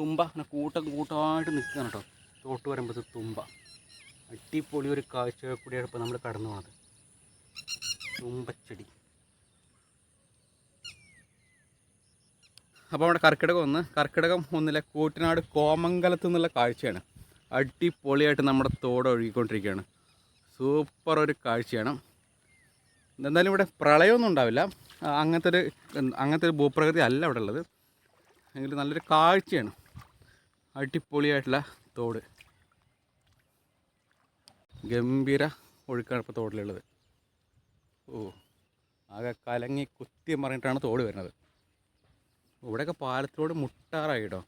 തുമ്പ അങ്ങനെ കൂട്ടം കൂട്ടമായിട്ട് നിൽക്കുകയാണ് കേട്ടോ. തോട്ട് വരുമ്പോൾ തുമ്പ. അടിപൊളി ഒരു കാഴ്ച കൂടിയാണ് ഇപ്പോൾ നമ്മൾ കടന്നു പോകുന്നത് തുമ്പച്ചെടി. അപ്പോൾ അവിടെ കർക്കിടകം ഒന്ന് കർക്കിടകം ഒന്നിലെ കൂട്ടനാട് കോമംഗലത്ത് നിന്നുള്ള കാഴ്ചയാണ്. അടിപൊളിയായിട്ട് നമ്മുടെ തോട് ഒഴുകിക്കൊണ്ടിരിക്കുകയാണ്. സൂപ്പർ ഒരു കാഴ്ചയാണ്. എന്തായാലും ഇവിടെ പ്രളയമൊന്നും ഉണ്ടാവില്ല. അങ്ങനത്തെ ഒരു അങ്ങനത്തെ ഒരു ഭൂപ്രകൃതി അല്ല ഇവിടെ ഉള്ളത്. എങ്കിലും നല്ലൊരു കാഴ്ചയാണ്. അടിപൊളിയായിട്ടുള്ള തോട്. ഗംഭീര ഒഴുക്കാണ് ഇപ്പോൾ തോടിലുള്ളത്. ഓ ആകെ കലങ്ങി കുത്തി മറിഞ്ഞിട്ടാണ് തോട് വരുന്നത്. ഇവിടെയൊക്കെ പാലത്തിലൂടെ മുട്ടാറായി കേട്ടോ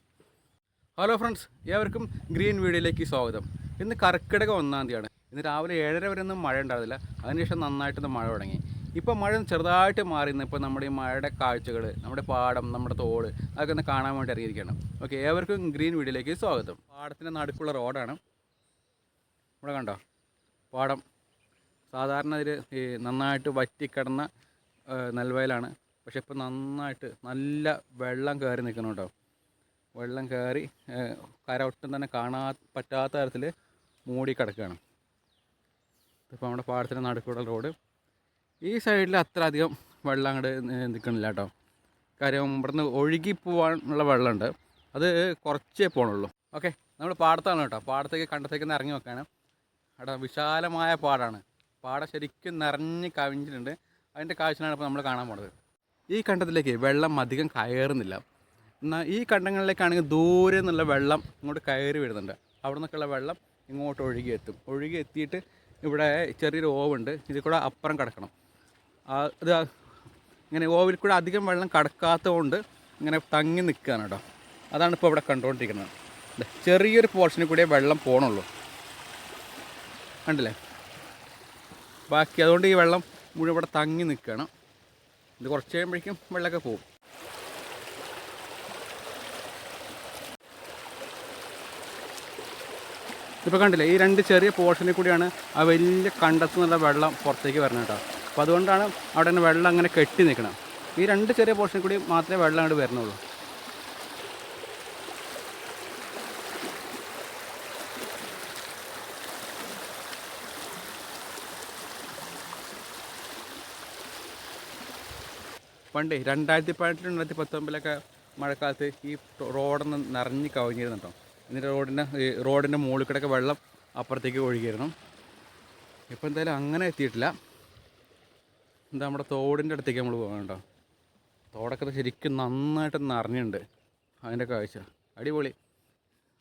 ഹലോ ഫ്രണ്ട്സ് ഏവർക്കും ഗ്രീൻ വീഡിയോയിലേക്ക് സ്വാഗതം. ഇന്ന് കർക്കിടകം ഒന്നാം തീയതിയാണ്. ഇന്ന് രാവിലെ ഏഴര വരെ ഒന്നും മഴ ഉണ്ടാവില്ല അതിനുശേഷം നന്നായിട്ടൊന്ന് മഴ തുടങ്ങി. ഇപ്പോൾ മഴ ചെറുതായിട്ട് മാറി നിന്ന് ഇപ്പോൾ നമ്മുടെ ഈ മഴയുടെ കാഴ്ചകൾ നമ്മുടെ പാടം നമ്മുടെ തോട് അതൊക്കെ ഒന്ന് കാണാൻ വേണ്ടി ഇറങ്ങിയിരിക്കണം ഓക്കെ ഏവർക്കും ഗ്രീൻ വീഡിയോയിലേക്ക് സ്വാഗതം. പാടത്തിന്റെ നടുക്കുള്ള റോഡാണ്. ഇവിടെ കണ്ടോ? പാടം. സാധാരണ ഇതിൽ ഈ നന്നായിട്ട് വറ്റിക്കിടന്ന നെൽവയലാണ്. പക്ഷെ ഇപ്പോൾ നന്നായിട്ട് നല്ല വെള്ളം കയറി നിൽക്കുന്നുണ്ടോ വെള്ളം കയറി കര ഒട്ടും തന്നെ കാണാ പറ്റാത്ത തരത്തിൽ മൂടി കിടക്കുകയാണ് ഇപ്പോൾ നമ്മുടെ പാടത്തിന്റെ നടുക്കുള്ള റോഡ്. ഈ സൈഡിൽ അത്ര അധികം വെള്ളം അങ്ങോട്ട് നിൽക്കണില്ല കേട്ടോ. കാര്യം ഇവിടുന്ന് ഒഴുകി പോകാനുള്ള വെള്ളമുണ്ട് അത് കുറച്ചേ പോകണുള്ളൂ ഓക്കെ നമ്മൾ പാടത്താണ് കേട്ടോ. പാടത്തേക്ക് കണ്ടത്തേക്ക് ഒന്ന് ഇറങ്ങി നോക്കാണ്. അവിടെ വിശാലമായ പാടാണ്. പാടം ശരിക്കും നിറഞ്ഞ് കവിഞ്ഞിട്ടുണ്ട്. അതിന്റെ കാഴ്ചയാണ് ഇപ്പോൾ നമ്മൾ കാണാൻ പോണത്. ഈ കണ്ടത്തിലേക്ക് വെള്ളം അധികം കയറുന്നില്ല. എന്നാൽ ഈ കണ്ടങ്ങളിലേക്കാണെങ്കിൽ ദൂരെ നിന്നുള്ള വെള്ളം ഇങ്ങോട്ട് കയറി വരുന്നുണ്ട്. അവിടെ നിന്നൊക്കെയുള്ള വെള്ളം ഇങ്ങോട്ട് ഒഴുകി എത്തും. ഒഴുകി എത്തിയിട്ട് ഇവിടെ ചെറിയൊരു ഓവുണ്ട്. ഇതിൽ കൂടെ അപ്പുറം കിടക്കണം. ഇത് ഇങ്ങനെ ഓവിൽ കൂടെ അധികം വെള്ളം കടക്കാത്തതുകൊണ്ട് ഇങ്ങനെ തങ്ങി നിൽക്കുകയാണ് കേട്ടോ. അതാണ് ഇപ്പോൾ ഇവിടെ കണ്ടുകൊണ്ടിരിക്കുന്നത്. ചെറിയൊരു പോർഷനിൽ കൂടിയേ വെള്ളം പോകണുള്ളൂ കണ്ടില്ലേ? ബാക്കി അതുകൊണ്ട് ഈ വെള്ളം മുഴുവൻ ഇവിടെ തങ്ങി നിൽക്കണം ഇത് കുറച്ച് കഴിയുമ്പോഴേക്കും വെള്ളമൊക്കെ പോകും. ഇപ്പോൾ കണ്ടില്ലേ? ഈ രണ്ട് ചെറിയ പോർഷനിൽ കൂടിയാണ് ആ വലിയ കണ്ടത്തുനിന്നുള്ള വെള്ളം പുറത്തേക്ക് വരണം കേട്ടോ. അപ്പോൾ അതുകൊണ്ടാണ് അവിടെ തന്നെ വെള്ളം അങ്ങനെ കെട്ടി നിൽക്കണം ഈ രണ്ട് ചെറിയ പോർഷനിൽ കൂടി മാത്രമേ വെള്ളം അങ്ങോട്ട് വരുന്നുള്ളൂ. പണ്ട് രണ്ടായിരത്തി പതിനെട്ട് രണ്ടായിരത്തി പത്തൊമ്പതിലൊക്കെ മഴക്കാലത്ത് ഈ റോഡൊന്ന് നിറഞ്ഞ് കവിഞ്ഞിരുന്നു കേട്ടോ എന്നിട്ട് റോഡിന്റെ റോഡിന്റെ മുകളിൽ കൂടെയൊക്കെ വെള്ളം അപ്പുറത്തേക്ക് ഒഴുകിയിരുന്നു. ഇപ്പോൾ എന്തായാലും അങ്ങനെ എത്തിയിട്ടില്ല. എന്താ നമ്മുടെ തോടിന്റെ അടുത്തേക്ക് നമ്മൾ പോകാൻ കേട്ടോ തോടൊക്കെ ശരിക്കും നന്നായിട്ട് നിറഞ്ഞിട്ടുണ്ട് അതിന്റെ കാഴ്ച. അടിപൊളി.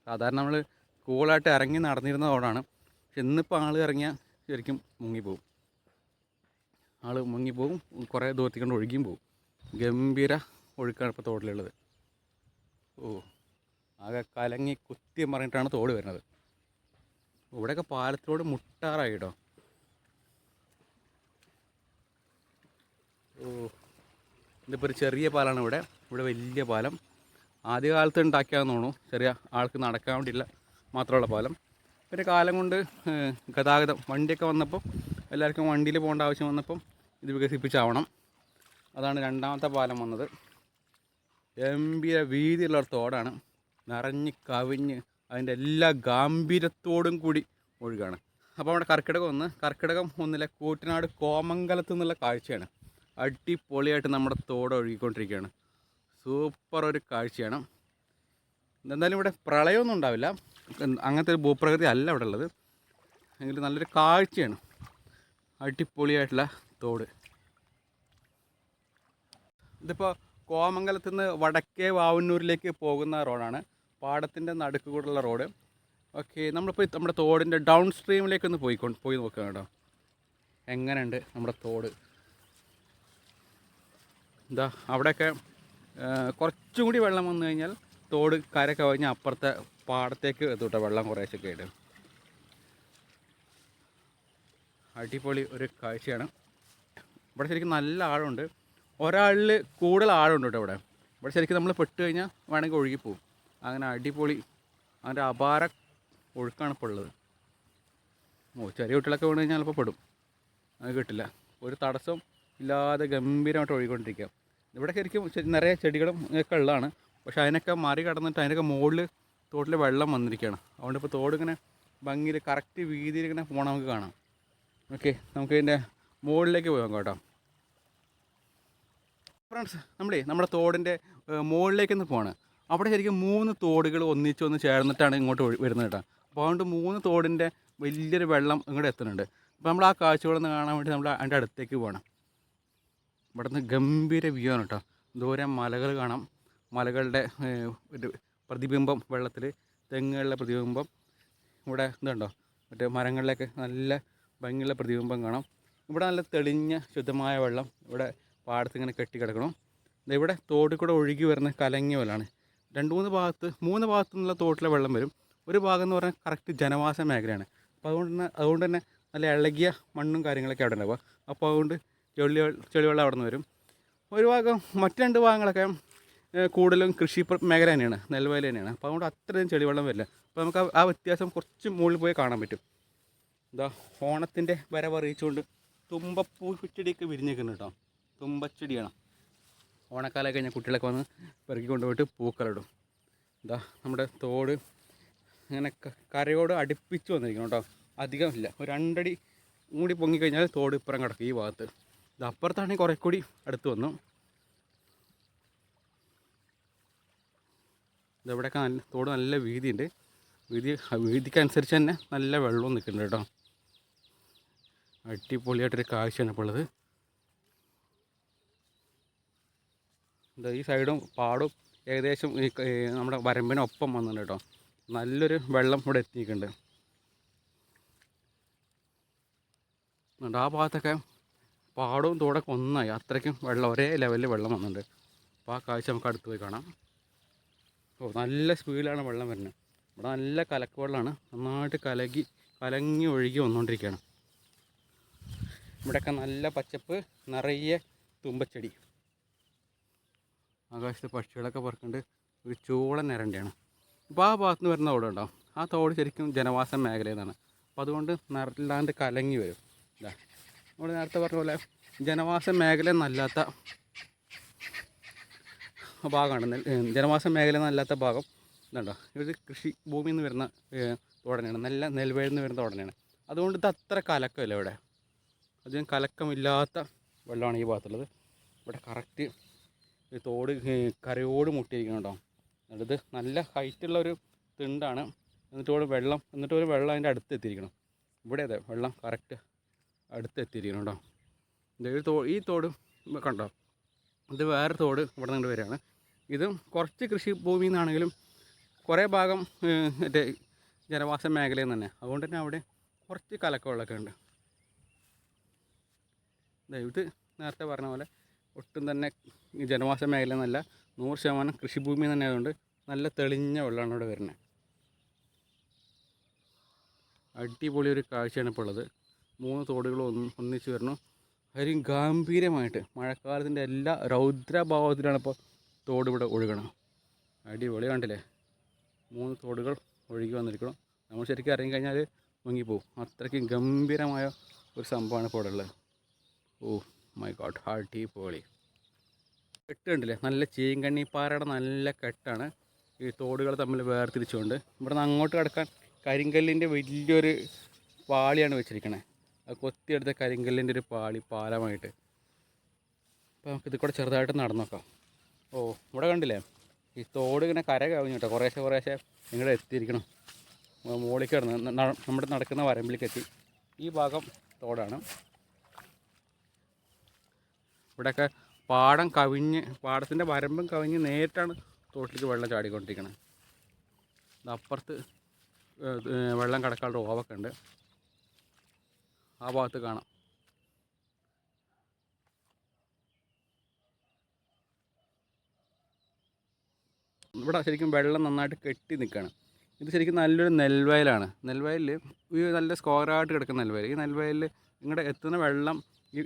സാധാരണ നമ്മൾ കൂളായിട്ട് ഇറങ്ങി നടന്നിരുന്ന തോടാണ്. പക്ഷെ ഇന്നിപ്പോൾ ആൾ ഇറങ്ങിയാൽ ശരിക്കും മുങ്ങിപ്പോവും. ആൾ മുങ്ങിപ്പോവും കുറേ ദൂരത്തേക്ക് കൊണ്ട് ഒഴുകിയും പോവും. ഗംഭീര ഒഴുക്കാണ് ഇപ്പോൾ തോടിലുള്ളത്. ഓ ആകെ കലങ്ങി കുത്തി മറിഞ്ഞിട്ടാണ് തോട് വരുന്നത്. ഇവിടെയൊക്കെ പാലത്തിലൂടെ മുട്ടാറായി ഓ ഇതിപ്പോൾ ഒരു ചെറിയ പാലാണ് ഇവിടെ. ഇവിടെ വലിയ പാലം. ആദ്യകാലത്ത് ഉണ്ടാക്കിയാന്ന് തോന്നുന്നു. ചെറിയ ആൾക്ക് നടക്കാൻ വേണ്ടിയില്ല. മാത്രമുള്ള പാലം. പിന്നെ കാലം കൊണ്ട് ഗതാഗതം വണ്ടിയൊക്കെ വന്നപ്പം എല്ലാവർക്കും വണ്ടിയിൽ പോകേണ്ട ആവശ്യം വന്നപ്പം ഇത് വികസിപ്പിച്ചാവണം. അതാണ് രണ്ടാമത്തെ പാലം വന്നത്. ഗംഭീര വീതിയുള്ള തോടാണ്. നിറഞ്ഞ് കവിഞ്ഞ് അതിന്റെ എല്ലാ ഗാംഭീര്യത്തോടും കൂടി ഒഴുകാണ്. അപ്പോൾ അവിടെ കർക്കിടകം ഒന്ന്. കർക്കിടകം ഒന്നിലെ കൂറ്റനാട് കോമംഗലത്ത് നിന്നുള്ള കാഴ്ചയാണ്. അടിപൊളിയായിട്ട് നമ്മുടെ തോട് ഒഴുകിക്കൊണ്ടിരിക്കുകയാണ്. സൂപ്പർ ഒരു കാഴ്ചയാണ്. എന്തായാലും ഇവിടെ പ്രളയമൊന്നും ഉണ്ടാവില്ല. അങ്ങനത്തെ ഒരു ഭൂപ്രകൃതി അല്ല ഇവിടെ ഉള്ളത്. എങ്കിലും നല്ലൊരു കാഴ്ചയാണ്. അടിപൊളിയായിട്ടുള്ള തോട്. ഇതിപ്പോൾ കോമംഗലത്ത് നിന്ന് വടക്കേ വാവന്നൂരിലേക്ക് പോകുന്ന റോഡാണ്. പാടത്തിന്റെ നടുക്ക് കൂടെയുള്ള റോഡ്. ഓക്കെ നമ്മളിപ്പോൾ നമ്മുടെ തോടിന്റെ ഡൗൺ സ്ട്രീമിലേക്കൊന്ന് പോയിക്കൊണ്ട് പോയി നോക്കുക കേട്ടോ. എങ്ങനെയുണ്ട് നമ്മുടെ തോട്? എന്താ അവിടെയൊക്കെ കുറച്ചും കൂടി വെള്ളം വന്നു കഴിഞ്ഞാൽ തോട് കര കവിഞ്ഞ് അപ്പുറത്തെ പാടത്തേക്ക് എത്തൂട്ടോ വെള്ളം കുറേശ്ശെ ആയിട്ട് അടിപൊളി ഒരു കാഴ്ചയാണ്. ഇവിടെ ശരിക്കും നല്ല ആഴമുണ്ട്. ഒരാളിൽ കൂടുതൽ ആഴമുണ്ട് കേട്ടോ ഇവിടെ. ഇവിടെ ശരിക്കും നമ്മൾ പെട്ട് കഴിഞ്ഞാൽ വേണമെങ്കിൽ ഒഴുകിപ്പോവും അങ്ങനെ അടിപൊളി അങ്ങനെ അപാര ഒഴുക്കാണ് ഇപ്പോൾ ഉള്ളത്. ഓ ചെറിയ കുട്ടികളൊക്കെ വീണ് കഴിഞ്ഞാൽ ചിലപ്പോൾ പെടും. അത് കിട്ടില്ല. ഒരു തടസ്സം ഇല്ലാതെ ഗംഭീരമായിട്ട് ഒഴുകിക്കൊണ്ടിരിക്കുക. ഇവിടെ ശരിക്കും നിറയെ ചെടികളും ഒക്കെ ഉള്ളതാണ്. പക്ഷേ അതിനൊക്കെ മാറി കടന്നിട്ട് അതിനൊക്കെ മുകളിൽ തോട്ടിൽ വെള്ളം വന്നിരിക്കുകയാണ്. അതുകൊണ്ട് ഇപ്പോൾ തോട് ഇങ്ങനെ ഭംഗിയിൽ കറക്റ്റ് വീതിയിൽ ഇങ്ങനെ പോകണം നമുക്ക് കാണാം. ഓക്കെ നമുക്ക് ഇതിന്റെ മുകളിലേക്ക് പോകാം കേട്ടോ. ഫ്രണ്ട്സ് നമ്മളേ നമ്മുടെ തോടിന്റെ മുകളിലേക്കൊന്ന് പോവാണ്. അവിടെ ശരിക്കും മൂന്ന് തോടുകൾ ഒന്നിച്ച് ഒന്ന് ചേർന്നിട്ടാണ് ഇങ്ങോട്ട് വരുന്നത് കേട്ടോ. അപ്പോൾ അതുകൊണ്ട് മൂന്ന് തോടിന്റെ വലിയൊരു വെള്ളം ഇങ്ങോട്ട് എത്തുന്നുണ്ട്. അപ്പോൾ നമ്മൾ ആ കാഴ്ചകളൊന്ന് കാണാൻ വേണ്ടി നമ്മൾ അതിന്റെ അടുത്തേക്ക് പോകണം ഇവിടെ നിന്ന് ഗംഭീര വ്യൂ ആണ് കേട്ടോ. ദൂരെ മലകൾ കാണാം. മലകളുടെ പ്രതിബിംബം വെള്ളത്തിൽ തെങ്ങുകളിലെ പ്രതിബിംബം. ഇവിടെ ഇതുണ്ടോ? മറ്റേ മരങ്ങളിലൊക്കെ നല്ല ഭംഗിയുള്ള പ്രതിബിംബം കാണാം. ഇവിടെ നല്ല തെളിഞ്ഞ ശുദ്ധമായ വെള്ളം ഇവിടെ പാടത്ത് ഇങ്ങനെ കെട്ടി കിടക്കണം. ദേ ഇവിടെ തോട്ടിൽ കൂടെ ഒഴുകി വരുന്ന കലങ്ങിയ വെള്ളമാണ് രണ്ട് മൂന്ന് ഭാഗത്ത് മൂന്ന് ഭാഗത്തു നിന്നുള്ള തോട്ടിലെ വെള്ളം വരും. ഒരു ഭാഗം എന്ന് പറഞ്ഞാൽ കറക്റ്റ് ജനവാസ മേഖലയാണ്. അപ്പോൾ അതുകൊണ്ട് തന്നെ അതുകൊണ്ട് തന്നെ നല്ല ഇളകിയ മണ്ണും കാര്യങ്ങളൊക്കെ അവിടെ ഉണ്ടാവുക. അപ്പോൾ അതുകൊണ്ട് ചെളി ചെളിവെള്ളം അവിടെ നിന്ന് വരും. ഒരു ഭാഗം മറ്റ് രണ്ട് ഭാഗങ്ങളൊക്കെ കൂടുതലും കൃഷി മേഖല തന്നെയാണ് നെൽവയൽ തന്നെയാണ്. അപ്പോൾ അതുകൊണ്ട് അത്രയും ചെളിവെള്ളം വരില്ല. അപ്പോൾ നമുക്ക് ആ- വ്യത്യാസം കുറച്ച് മുകളിൽ പോയി കാണാൻ പറ്റും. എന്താ ഓണത്തിന്റെ വരവറിയിച്ചുകൊണ്ട് തുമ്പപ്പൂ ചെടിയൊക്കെ വിരിഞ്ഞേക്കുന്നു കേട്ടോ. തുമ്പച്ചെടിയാണ്. ഓണക്കാലം കഴിഞ്ഞാൽ കുട്ടികളൊക്കെ വന്ന് പെറുക്കി കൊണ്ടുപോയിട്ട് പൂക്കളിടും. എന്താ നമ്മുടെ തോട് അങ്ങനെ കരയോട് അടുപ്പിച്ച് വന്നിരിക്കണം കേട്ടോ. അധികം ഇല്ല. ഒരു രണ്ടടി കൂടി പൊങ്ങിക്കഴിഞ്ഞാൽ തോട് ഇപ്പുറം കിടക്കും ഈ ഭാഗത്ത്. അപ്പുറത്താണെങ്കിൽ കുറേ കൂടി അടുത്ത് വന്നു. ഇതെവിടെയൊക്കെ നല്ല തോട് നല്ല വീതിയുണ്ട്. വീതി വീതിക്കനുസരിച്ച് തന്നെ നല്ല വെള്ളവും നിൽക്കുന്നുണ്ട് കേട്ടോ. അടിപൊളിയായിട്ടൊരു കാഴ്ചയാണ് ഇപ്പോൾ ഉള്ളത്. എന്താ ഈ സൈഡും പാടും ഏകദേശം ഈ നമ്മുടെ വരമ്പിനൊപ്പം വന്നിട്ടുണ്ട് കേട്ടോ. നല്ലൊരു വെള്ളം ഇവിടെ എത്തിയിട്ടുണ്ട്. ആ ഭാഗത്തൊക്കെ പാടവും തോടൊക്കെ ഒന്നായി. അത്രയ്ക്കും വെള്ളം ഒരേ ലെവലിൽ വെള്ളം വന്നിട്ടുണ്ട്. അപ്പോൾ ആ കാഴ്ച നമുക്ക് അടുത്ത് പോയി കാണാം. ഓ നല്ല സ്പീഡിലാണ് വെള്ളം വരുന്നത്. ഇവിടെ നല്ല കലക്ക് വെള്ളമാണ് നന്നായിട്ട് കലകി കലങ്ങി ഒഴുകി വന്നുകൊണ്ടിരിക്കുകയാണ്. ഇവിടെയൊക്കെ നല്ല പച്ചപ്പ് നിറയെ തുമ്പച്ചെടി. ആകാശത്ത് പക്ഷികളൊക്കെ പറക്കുന്നുണ്ട്. ഒരു ചൂള നിരണ്ടിയാണ് അപ്പോൾ ആ ഭാഗത്ത് നിന്ന് വരുന്ന തോടുണ്ടോ ആ തോട് ശരിക്കും ജനവാസ മേഖലയിൽ നിന്നാണ്. അപ്പോൾ അതുകൊണ്ട് നിറല്ലാണ്ട് കലങ്ങി വരും. ഇതാ. നമ്മൾ നേരത്തെ പറഞ്ഞ പോലെ ജനവാസ മേഖല എന്നല്ലാത്ത ഭാഗമാണ്. ജനവാസ മേഖല എന്നല്ലാത്ത ഭാഗം ഇതുണ്ടോ? ഇത് കൃഷി ഭൂമി എന്ന് വരുന്ന തോടനെയാണ് നല്ല നെൽവയലിൽ നിന്ന് വരുന്ന തോടനെയാണ് അതുകൊണ്ട് ഇത് അത്ര കലക്കമില്ല ഇവിടെ. അധികം കലക്കമില്ലാത്ത വെള്ളമാണ് ഈ ഭാഗത്തുള്ളത്. ഇവിടെ കറക്റ്റ് തോട് കരയോട് മുട്ടിയിരിക്കുന്നുണ്ടോ? എന്നിട്ട് നല്ല ഹൈറ്റുള്ള ഒരു തിണ്ടാണ്. എന്നിട്ട് ഇവിടെ വെള്ളം എന്നിട്ട് ഒരു വെള്ളം അതിന്റെ അടുത്ത് എത്തിയിരിക്കണം. ഇവിടെ അതെ വെള്ളം കറക്റ്റ് അടുത്ത് എത്തിയിരിക്കണം കേട്ടോ ഇത് തോ ഈ തോട് കണ്ടോ? ഇത് വേറെ തോട് ഇവിടെ നിന്ന് വരികയാണ്. ഇത് കുറച്ച് കൃഷി ഭൂമിയിൽ നിന്നാണെങ്കിലും കുറേ ഭാഗം മറ്റേ ജനവാസ മേഖലയിൽ തന്നെ. അതുകൊണ്ട് തന്നെ അവിടെ കുറച്ച് കലക്കവെള്ളമൊക്കെ ഉണ്ട്. ഇത് നേരത്തെ പറഞ്ഞ പോലെ ഒട്ടും തന്നെ ജനവാസ മേഖല എന്നല്ല നൂറ് ശതമാനം കൃഷിഭൂമി തന്നെ ആയതുകൊണ്ട് നല്ല തെളിഞ്ഞ വെള്ളമാണ് ഇവിടെ വരുന്നത്. അടിപൊളി ഒരു കാഴ്ചയാണ് ഇപ്പോൾ ഉള്ളത്. മൂന്ന് തോടുകൾ ഒന്ന് ഒന്നിച്ച് വരണം. കാര്യം ഗാംഭീര്യമായിട്ട് മഴക്കാലത്തിന്റെ എല്ലാ രൗദ്രഭാവത്തിലാണ് ഇപ്പോൾ തോട് ഇവിടെ ഒഴുകണം അടിപൊളി കണ്ടില്ലേ? മൂന്ന് തോടുകൾ ഒഴുകി വന്നിരിക്കണം. നമ്മൾ ശരിക്കും ഇറങ്ങി കഴിഞ്ഞാൽ മുങ്ങിപ്പോവും. അത്രയ്ക്കും ഗംഭീരമായ ഒരു സംഭവമാണ് ഇപ്പോൾ ഉള്ളത്. ഓ മൈ ഗോഡ് അടിപൊളി. കെട്ട് കണ്ടില്ലേ? നല്ല ചീങ്കണ്ണിപ്പാറയുടെ നല്ല കെട്ടാണ്. ഈ തോടുകൾ തമ്മിൽ വേർതിരിച്ചുകൊണ്ട്. ഇവിടെ നിന്ന് അങ്ങോട്ട് കിടക്കാൻ കരിങ്കല്ലിന്റെ വലിയൊരു പാളിയാണ് വെച്ചിരിക്കണേ. കൊത്തിയെടുത്ത കരിങ്കല്ലിന്റെ ഒരു പാളി പാലമായിട്ട്. അപ്പോൾ നമുക്ക് കൂടെ ചെറുതായിട്ട് നടന്നോക്കാം. ഓ ഇവിടെ കണ്ടില്ലേ? ഈ തോട് ഇങ്ങനെ കര കവിഞ്ഞു കേട്ടോ. കുറേശ്ശെ കുറേശ്ശെ ഇങ്ങോട്ട് എത്തിയിരിക്കണം. മോളിക്ക് കിടന്ന് നമ്മുടെ നടക്കുന്ന വരമ്പിലേക്ക് എത്തി. ഈ ഭാഗം തോടാണ്. ഇവിടെയൊക്കെ പാടം കവിഞ്ഞ് പാടത്തിന്റെ വരമ്പും കവിഞ്ഞ് നേരിട്ടാണ് തോട്ടിലേക്ക് വെള്ളം ചാടിക്കൊണ്ടിരിക്കുന്നത് അപ്പുറത്ത് വെള്ളം കിടക്കാനുള്ള ഓവൊക്കെ ഉണ്ട്. ആ ഭാഗത്ത് കാണാം. ഇവിടെ ശരിക്കും വെള്ളം നന്നായിട്ട് കെട്ടി നിൽക്കുകയാണ് ഇത് ശരിക്കും നല്ലൊരു നെൽവയലാണ്. നെൽവയലിൽ ഈ നല്ല സ്കോറായിട്ട് കിടക്കുന്ന നെൽവയൽ. ഈ നെൽവയലിൽ ഇങ്ങോട്ട് എത്തുന്ന വെള്ളം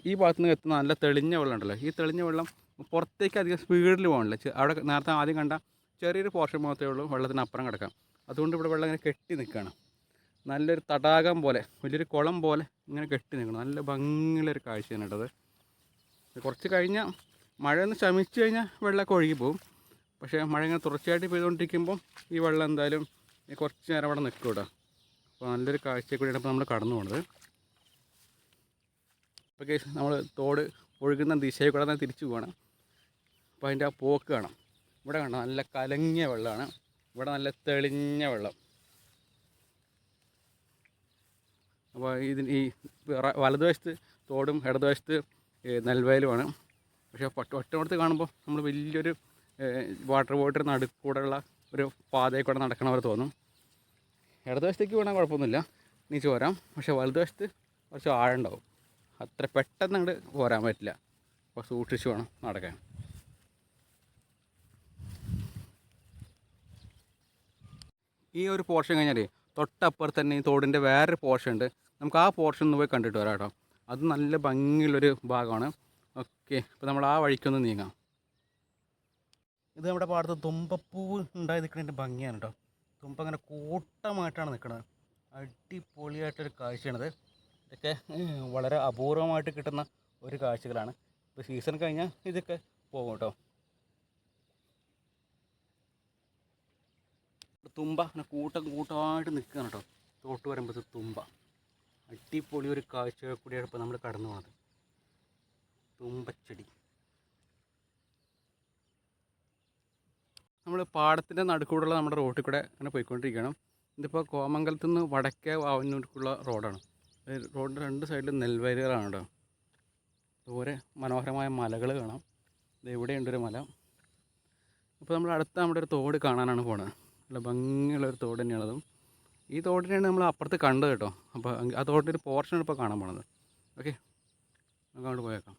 ഈ ഭാഗത്ത് നിന്ന് എത്തുന്ന നല്ല തെളിഞ്ഞ വെള്ളം ഉണ്ടല്ലോ. ഈ തെളിഞ്ഞ വെള്ളം പുറത്തേക്ക് അധികം സ്പീഡിൽ പോകണില്ല അവിടെ നേരത്തെ ആദ്യം കണ്ട ചെറിയൊരു പോർഷൻ മാത്രമേ ഉള്ളൂ വെള്ളത്തിന് അപ്പുറം കിടക്കാം. അതുകൊണ്ട് ഇവിടെ വെള്ളം ഇങ്ങനെ കെട്ടി നിൽക്കുകയാണ് നല്ലൊരു തടാകം പോലെ വലിയൊരു കുളം പോലെ ഇങ്ങനെ കെട്ടി നിൽക്കണം. നല്ല ഭംഗിയുള്ളൊരു കാഴ്ചയാണ് കേട്ടത് കുറച്ച് കഴിഞ്ഞാൽ മഴ ഒന്ന് ശമിച്ചു കഴിഞ്ഞാൽ വെള്ളമൊക്കെ ഒഴുകി പോകും പക്ഷേ മഴ ഇങ്ങനെ തുടർച്ചയായിട്ട് പെയ്തുകൊണ്ടിരിക്കുമ്പോൾ ഈ വെള്ളം എന്തായാലും കുറച്ച് നേരം അവിടെ നിൽക്കും കേട്ടോ. അപ്പോൾ നല്ലൊരു കാഴ്ച കൂടിയാണ് ഇപ്പോൾ നമ്മൾ കടന്നു പോകുന്നത് ഇപ്പോൾ കേസ് നമ്മൾ തോട് ഒഴുകുന്ന ദിശയിൽ കൂടെ തന്നെ തിരിച്ചു പോകണം അപ്പോൾ അതിന്റെ ആ പോക്ക് കാണാം. ഇവിടെ കണ്ടോ നല്ല കലങ്ങിയ വെള്ളമാണ്. ഇവിടെ നല്ല തെളിഞ്ഞ വെള്ളം. അപ്പോൾ ഇതിന് ഈ വലതുവശത്ത് തോടും ഇടതുവശത്ത് നെൽവയലുമാണ്. പക്ഷേ ഒറ്റ ഒറ്റമടുത്ത് കാണുമ്പോൾ നമ്മൾ വലിയൊരു വാട്ടർ ബോട്ടിൽ നടുക്കൂടെയുള്ള ഒരു പാതയിൽ കൂടെ നടക്കണ പോലെ തോന്നും. ഇടതുവശത്തേക്ക് വേണം കുഴപ്പമൊന്നുമില്ല. നീച്ച് പോരാം പക്ഷേ വലതുവശത്ത് കുറച്ച് ആഴുണ്ടാവും അത്ര പെട്ടെന്ന് അങ്ങോട്ട് പോരാൻ പറ്റില്ല. അപ്പോൾ സൂക്ഷിച്ച് വേണം നടക്കാൻ. ഈ ഒരു പോർഷൻ കഴിഞ്ഞാൽ തൊട്ടപ്പുറത്ത് തന്നെ ഈ തോടിന്റെ വേറൊരു പോർഷൻ ഉണ്ട് നമുക്ക് ആ പോർഷൻ ഒന്ന് പോയി കണ്ടിട്ട് വരാം കേട്ടോ. അത് നല്ല ഭംഗിയുള്ളൊരു ഭാഗമാണ്. ഓക്കെ അപ്പോൾ നമ്മൾ ആ വഴിക്കൊന്ന് നീങ്ങാം. ഇത് നമ്മുടെ പാടത്ത് തുമ്പപ്പൂവ് ഉണ്ടായി നിൽക്കുന്നതിന്റെ ഭംഗിയാണ് കേട്ടോ. തുമ്പ അങ്ങനെ കൂട്ടമായിട്ടാണ് നിൽക്കുന്നത്. അടിപൊളിയായിട്ടൊരു കാഴ്ചയാണിത്. ഇതൊക്കെ വളരെ അപൂർവമായിട്ട് കിട്ടുന്ന ഒരു കാഴ്ചകളാണ്. ഇപ്പോൾ സീസൺ കഴിഞ്ഞാൽ ഇതൊക്കെ പോകും കേട്ടോ. തുമ്പ അങ്ങനെ കൂട്ടം കൂട്ടമായിട്ട് നിൽക്കുകയാണ് കേട്ടോ. തോട്ട് വരുമ്പോൾ തുമ്പ. അടിപൊളി ഒരു കാഴ്ച കൂടിയാണ് ഇപ്പോൾ നമ്മൾ കടന്നു പോകുന്നത് തുമ്പച്ചെടി. നമ്മൾ പാടത്തിന്റെ നടുക്കൂടുള്ള നമ്മുടെ റോട്ടിൽ കൂടെ അങ്ങനെ പോയിക്കൊണ്ടിരിക്കുകയാണ് ഇതിപ്പോൾ കോമംഗലത്ത് നിന്ന് വടക്കേ വാവന്നൂർക്കുള്ള റോഡാണ്. റോഡിന്റെ രണ്ട് സൈഡിലും നെൽവയലുകളാണ് കേട്ടോ ദൂരെ മനോഹരമായ മലകൾ കാണാം. ഇത് ഇവിടെയുണ്ടൊരു മല. അപ്പോൾ നമ്മൾ അടുത്ത നമ്മുടെ ഒരു തോട് കാണാനാണ് പോണത്. നല്ല ഭംഗിയുള്ള ഒരു തോട് തന്നെയാണതും. ഈ തോട്ടിനെയാണ് നമ്മൾ അപ്പുറത്ത് കണ്ടത് കേട്ടോ. അപ്പോൾ ആ തോട്ടിന്റെ പോർഷനാണ് ഇപ്പോൾ കാണാൻ പോണത്. ഓക്കെ നമുക്ക് അങ്ങോട്ട് പോയേക്കാം.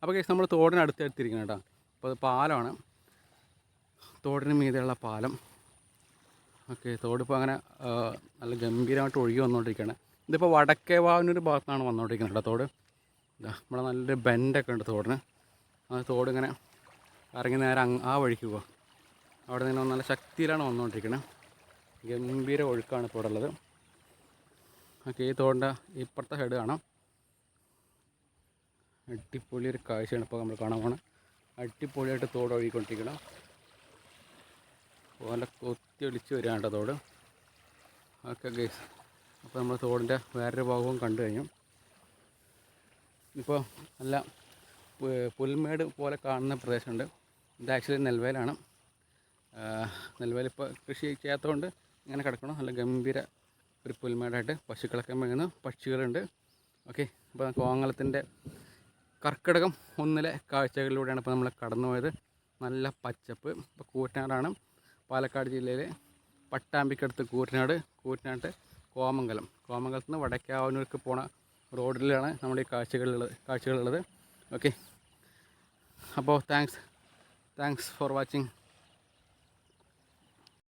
അപ്പോൾ കേസ് നമ്മൾ തോടിന് അടുത്ത് എടുത്തിരിക്കണം കേട്ടോ. അപ്പോൾ അത് പാലമാണ്. തോടിന് മീതെയുള്ള പാലം. ഓക്കെ തോടിപ്പോൾ അങ്ങനെ നല്ല ഗംഭീരമായിട്ട് ഒഴുകി വന്നുകൊണ്ടിരിക്കുകയാണ് ഇതിപ്പോൾ വടക്കേ വാവിനൊരു ഭാഗത്താണ് വന്നുകൊണ്ടിരിക്കുന്നത് കേട്ടോ തോട്. ഇതാ നമ്മുടെ നല്ലൊരു ബെൻഡൊക്കെ ഉണ്ട് തോടിന്. ആ തോടിങ്ങനെ ഇറങ്ങി നേരെ ആ വഴിക്ക് പോവാം. അവിടെ നിന്ന് നല്ല ശക്തിയിലാണ് വന്നുകൊണ്ടിരിക്കുന്നത് ഗംഭീര ഒഴുക്കാണ് ഇപ്പോൾ ഉള്ളത്. ഓക്കെ ഈ തോണ്ട ഇപ്പുറത്തെ ഹെഡ് കാണാം. അടിപൊളി ഒരു കാഴ്ചയാണ് ഇപ്പോൾ നമ്മൾ കാണാൻ പോണത് അടിപൊളിയായിട്ട് തോട് ഒഴുകിക്കൊണ്ടിരിക്കണം. പോലെ കൊത്തി ഒലിച്ച് വരികയാണ് തോട്. ഓക്കെ ഗേസ് അപ്പോൾ നമ്മൾ തോടിന്റെ വേറൊരു ഭാഗവും കണ്ടു കഴിഞ്ഞു. ഇപ്പോൾ നല്ല പുൽമേട് പോലെ കാണുന്ന പ്രദേശമുണ്ട്. ഇത് ആക്ച്വലി നെൽവയലാണ് നെൽവയൽ ഇപ്പോൾ കൃഷി ചെയ്യാത്തതുകൊണ്ട് ഇങ്ങനെ കിടക്കണം. നല്ല ഗംഭീര ഒരു പുൽമേടായിട്ട് പശുക്കളൊക്കെ മേയുന്ന പക്ഷികളുണ്ട്. ഓക്കെ അപ്പോൾ കോങ്ങളത്തിന്റെ കർക്കിടകം ഒന്നിലെ കാഴ്ചകളിലൂടെയാണ് ഇപ്പോൾ നമ്മൾ കടന്നു പോയത് നല്ല പച്ചപ്പ്. ഇപ്പോൾ കൂറ്റനാടാണ് പാലക്കാട് ജില്ലയിലെ പട്ടാമ്പിക്കടുത്ത് കൂറ്റനാട്. കൂറ്റനാട്ട് കോമംഗലം. കോമംഗലത്ത് നിന്ന് വടക്കാവനൂർക്ക് പോണ റോഡിലാണ് നമ്മൾ ഈ കാഴ്ചകളുള്ളത് കാഴ്ചകളുള്ളത്. ഓക്കെ അപ്പോൾ താങ്ക്സ് താങ്ക്സ് ഫോർ വാച്ചിങ്